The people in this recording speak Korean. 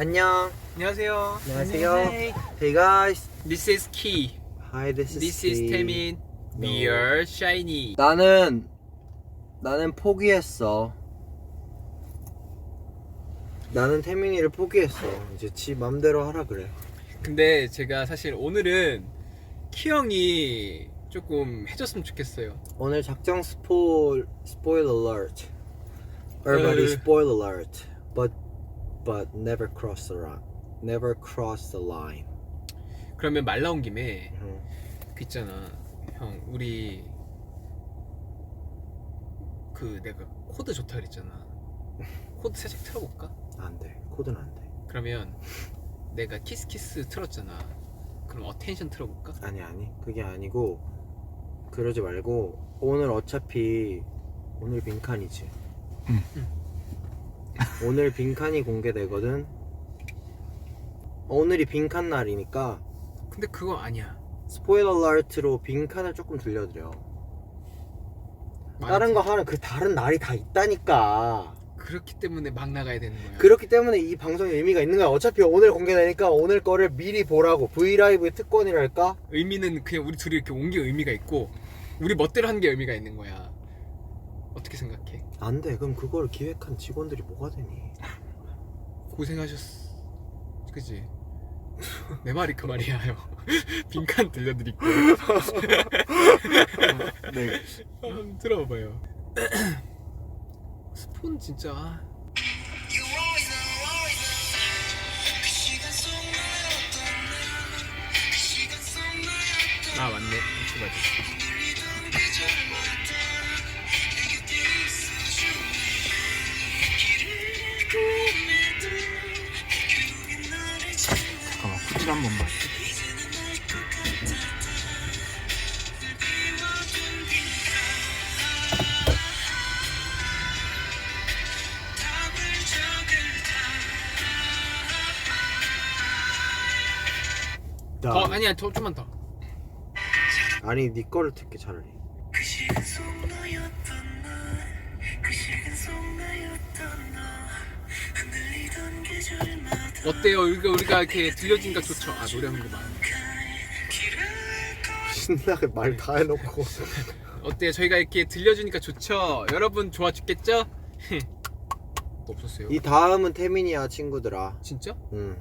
안녕. 안녕하세요. 안녕하세요. Hey. Guys. This is Key. Hi, this is This is Steve. Taemin. We are shiny. 나는 나는 포기했어. 나는 태민이를 포기했어. 이제 지 맘대로 하라 그래. 근데 제가 사실 오늘은 키 형이 조금 해줬으면 좋겠어요. 오늘 작정 스포 스포일 alert. Everybody 으. spoil alert. But but never cross the line. Never cross the line. 그러면 말 나온 김에 응. 그 있잖아. 형, 우리 그 내가 코드 좋다 그랬잖아. 코드 살짝 틀어볼까? 안 돼. 코드는 안 돼. 그러면 내가 키스 키스 틀었잖아. 그럼 어텐션 틀어볼까? 아니 아니 그게 아니고 그러지 말고 오늘 어차피 오늘 빈칸이지 응. 오늘 빈칸이 공개되거든. 오늘이 빈칸 날이니까 근데 그거 아니야. 스포일러 알트로 빈칸을 조금 들려드려. 다른 거 하는 그 다른 날이 다 있다니까. 그렇기 때문에 막 나가야 되는 거야. 그렇기 때문에 이 방송에 의미가 있는 거야. 어차피 오늘 공개되니까 오늘 거를 미리 보라고. 브이라이브의 특권이랄까? 의미는 그냥 우리 둘이 이렇게 온 게 의미가 있고 우리 멋대로 한 게 의미가 있는 거야. 어떻게 생각해? 안 돼 그럼 그걸 기획한 직원들이 뭐가 되니 고생하셨어. 그지? 내 말이 그 말이야, 형. 빈칸 들려드릴게. 네. 한번 들어봐요. 스폰 진짜. 아, 아 맞네. 이거 맞아. 한 번만 나. 어 아니야 더 좀만 더. 아니 네 거를 듣게 차라리 어때요? 우리가 우리가 이렇게 들려주니까 좋죠. 아 노래하는 거 많아. 신나게 말 다 해놓고 어때요? 저희가 이렇게 들려주니까 좋죠. 여러분 좋아 죽겠죠? 없었어요. 이 다음은 태민이야 친구들아 진짜? 응